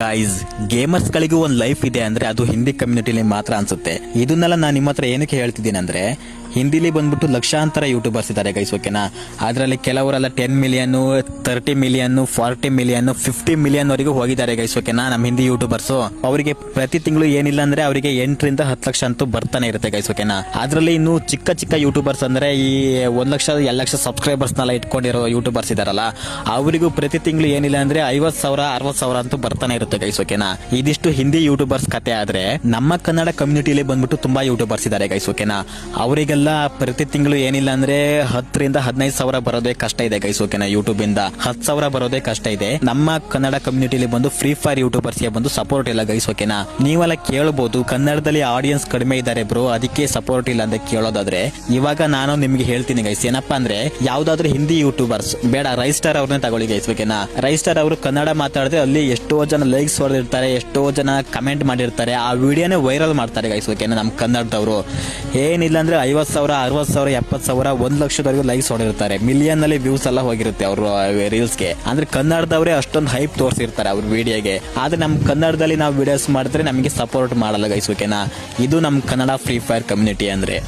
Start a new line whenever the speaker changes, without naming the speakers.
Guys gamers ಗಳಿಗೂ ಒಂದು life ಇದೆ ಅಂದ್ರೆ ಅದು ಹಿಂದಿ ಕಮ್ಯುನಿಟಿಲಿ ಮಾತ್ರ ಅನ್ಸುತ್ತೆ. ಇದನ್ನೆಲ್ಲ ನಾನು ನಿಮ್ಮ ಹತ್ರ ಏನಕ್ಕೆ ಹೇಳ್ತಿದ್ದೀನಿ ಅಂದ್ರೆ ಹಿಂದಿಲಿ ಬಂದ್ಬಿಟ್ಟು ಲಕ್ಷಾಂತರ ಯೂಟ್ಯೂಬರ್ಸ್ ಇದ್ದಾರೆ ಗೈಸ್ ಓಕೆನಾ ಅದರಲ್ಲಿ ಕೆಲವರೆಲ್ಲ ten million thirty million forty million fifty million ವರೆಗೂ ಹೋಗಿದ್ದಾರೆ ಗೈಸ್ ಓಕೆನಾ ನಮ್ಮ ಹಿಂದಿ ಯೂಟ್ಯೂಬರ್ಸ್. ಅವರಿಗೆ ಪ್ರತಿ ತಿಂಗಳು ಏನಿಲ್ಲ ಅಂದ್ರೆ ಅವರಿಗೆ ಎಂಟರಿಂದ ಹತ್ತು ಲಕ್ಷ ಅಂತೂ ಬರ್ತಾನೆ ಇರುತ್ತೆ ಗೈಸ್ ಓಕೆನಾ ಅದರಲ್ಲಿ ಇನ್ನು ಚಿಕ್ಕ ಚಿಕ್ಕ ಯೂಟ್ಯೂಬರ್ಸ್ ಅಂದ್ರೆ ಈ ಒಂದ್ ಲಕ್ಷ, ಎರಡು ಲಕ್ಷ ಸಬ್ಸ್ಕ್ರೈಬರ್ಸ್ನೆಲ್ಲ ಇಟ್ಕೊಂಡಿರೋ ಯೂಟ್ಯೂಬರ್ಸ್ ಇದಾರಲ್ಲ, ಅವರಿಗೂ ಪ್ರತಿ ತಿಂಗಳು ಏನಿಲ್ಲ ಅಂದ್ರೆ ಐವತ್ತು ಸಾವಿರ, ಅರವತ್ತು ಸಾವಿರ ಅಂತೂ ಬರ್ತಾನೆ ಇರುತ್ತೆ ಗೈಸ್ ಓಕೆನಾ ಇದಿಷ್ಟು ಹಿಂದಿ ಯೂಟ್ಯೂಬರ್ಸ್ ಕತೆ ಆದ್ರೆ ನಮ್ಮ ಕನ್ನಡ ಕಮ್ಯುನಿಟಿಲಿ ಬಂದ್ಬಿಟ್ಟು ತುಂಬಾ ಯೂಟ್ಯೂಬರ್ಸ್ ಇದ್ದಾರೆ ಗೈಸ್ ಓಕೆನಾ ಅವರಿಗೆಲ್ಲ ಪ್ರತಿ ತಿಂಗಳು ಏನಿಲ್ಲ ಅಂದ್ರೆ ಹತ್ತರಿಂದ ಹದಿನೈದು ಸಾವಿರ ಬರೋದೇ ಕಷ್ಟ ಇದೆ ಗೈಸ್ ಓಕೆನಾ ಯೂಟ್ಯೂಬ್ ಇಂದ. ಹತ್ತು ಸಾವಿರ ಬರೋದೇ ಕಷ್ಟ ಇದೆ. ನಮ್ಮ ಕನ್ನಡ ಕಮ್ಯುನಿಟಿಲಿ ಬಂದು ಫ್ರೀ ಫೈರ್ ಯೂಟ್ಯೂಬರ್ಸ್ಗೆ ಬಂದು ಸಪೋರ್ಟ್ ಇಲ್ಲ ಗೈಸ್ ಓಕೆನಾ ನೀವೆಲ್ಲ ಕೇಳಬಹುದು ಕನ್ನಡದಲ್ಲಿ ಆಡಿಯನ್ಸ್ ಕಡಿಮೆ ಇದ್ದಾರೆ ಬ್ರೋ ಅದಕ್ಕೆ ಸಪೋರ್ಟ್ ಇಲ್ಲ ಅಂತ ಕೇಳೋದಾದ್ರೆ, ಇವಾಗ ನಾನು ನಿಮ್ಗೆ ಹೇಳ್ತೀನಿ ಗೈಸ್ ಏನಪ್ಪಾ ಅಂದ್ರೆ ಯಾವ್ದಾದ್ರು ಹಿಂದಿ ಯೂಟ್ಯೂಬರ್ಸ್ ಬೇಡ ರೈಸ್ಟಾರ್ ಅವ್ರನ್ನೇ ತಗೊಳ್ಳಿ ಗೈಸ್ ಓಕೆನಾ ರೈಸ್ಟಾರ್ ಅವರು ಕನ್ನಡ ಮಾತಾಡಿದ್ರೆ ಅಲ್ಲಿ ಎಷ್ಟೋ ಜನ ಲೈಕ್ಸ್ ಹೊಡೆದಿರ್ತಾರೆ, ಎಷ್ಟೋ ಜನ ಕಮೆಂಟ್ ಮಾಡಿರ್ತಾರೆ, ಆ ವಿಡಿಯೋನೇ ವೈರಲ್ ಮಾಡ್ತಾರೆ ಗೈಸ್ ಓಕೆನಾ ನಮ್ಮ ಕನ್ನಡದವರು. ಏನಿಲ್ಲ ಅಂದ್ರೆ ಸಾವಿರ ಅರವತ್ ಸಾವಿರ ಎಪ್ಪತ್ ಸಾವಿರ, ಒಂದ್ ಲಕ್ಷದವರೆಗೂ ಲೈಕ್ಸ್ ಹೊಡಿರ್ತಾರೆ ಮಿಲಿಯನ್ ಅಲ್ಲಿ ವ್ಯೂಸ್ ಎಲ್ಲ ಹೋಗಿರುತ್ತೆ ಅವರು ರೀಲ್ಸ್ಗೆ. ಅಂದ್ರೆ ಕನ್ನಡದವರೇ ಅಷ್ಟೊಂದು ಹೈಪ್ ತೋರಿಸಿರ್ತಾರೆ ಅವ್ರ ವಿಡಿಯೋಗೆ ಆದ್ರೆ ನಮ್ಮ ಕನ್ನಡದಲ್ಲಿ ನಾವು ವಿಡಿಯೋಸ್ ಮಾಡಿದ್ರೆ ನಮಗೆ ಸಪೋರ್ಟ್ ಮಾಡಲ್ಲ ಗೈಸ್ ಓಕೆನಾ ಇದು ನಮ್ಮ ಕನ್ನಡ ಫ್ರೀ ಫೈರ್ ಕಮ್ಯುನಿಟಿ ಅಂದ್ರೆ.